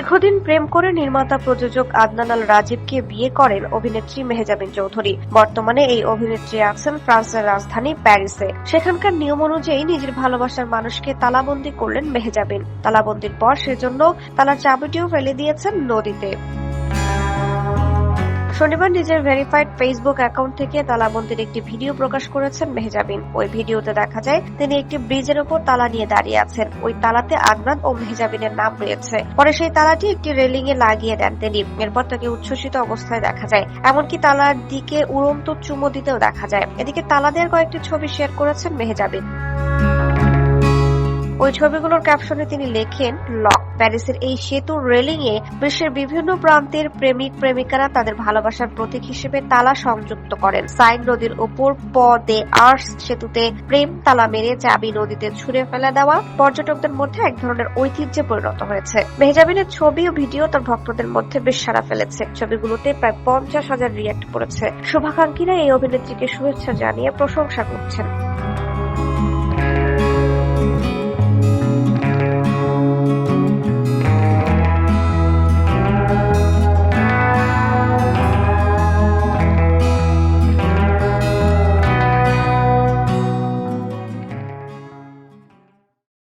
দীর্ঘদিন প্রেম করে নির্মাতা প্রযোজক আদনান আল রাজীবকে বিয়ে করেন অভিনেত্রী মেহজাবিন চৌধুরী। বর্তমানে এই অভিনেত্রী আছেন ফ্রান্সের রাজধানী প্যারিসে। সেখানকার নিয়ম অনুযায়ী নিজের ভালোবাসার মানুষকে তালাবন্দী করলেন মেহজাবিন। তালাবন্দির পর সেজন্য তালার চাবিটিও ফেলে দিয়েছেন নদীতে। শনিবার নিজের ভেরিফাইড ফেসবুক অ্যাকাউন্ট থেকে তালাবন্দির একটি ভিডিও প্রকাশ করেছেন মেহজাবিন। ওই ভিডিওতে দেখা যায়, তিনি একটি ব্রিজের উপর তালা নিয়ে দাঁড়িয়ে আছেন। ওই তালাতে আদনান ও মেহজাবিনের নাম রয়েছে। পরে সেই তালাটি একটি রেলিং এ লাগিয়ে দেন তিনি। এরপর তাকে উচ্ছ্বসিত অবস্থায় দেখা যায়। এমনকি তালার দিকে উড়ন্ত চুমো দিতেও দেখা যায়। এদিকে তালা দেওয়ার কয়েকটি ছবি শেয়ার করেছেন মেহজাবিন। ওই ছবিগুলোর ক্যাপশনে তিনি লেখেন, লক, প্যারিসের এই সেতুর রেলিং এ বিশ্বের বিভিন্ন প্রান্তের প্রেমিক প্রেমিকারা তাদের ভালোবাসার প্রতীক হিসেবে তালা সংযুক্ত করেন। সাইন নদীর ওপর প দে আর্স সেতুতে প্রেম তালা মেরে চাবি নদীতে ছুঁড়ে ফেলে দেওয়া পর্যটকদের মধ্যে এক ধরনের ঐতিহ্যে পরিণত হয়েছে। মেহজাবিনের ছবি ও ভিডিও তার ভক্তদের মধ্যে বেশ সারা ফেলেছে। ছবিগুলোতে প্রায় পঞ্চাশ হাজার রিয়াক্ট করেছে শুভাকাঙ্ক্ষীরা এই অভিনেত্রীকে শুভেচ্ছা জানিয়ে প্রশংসা করছেন।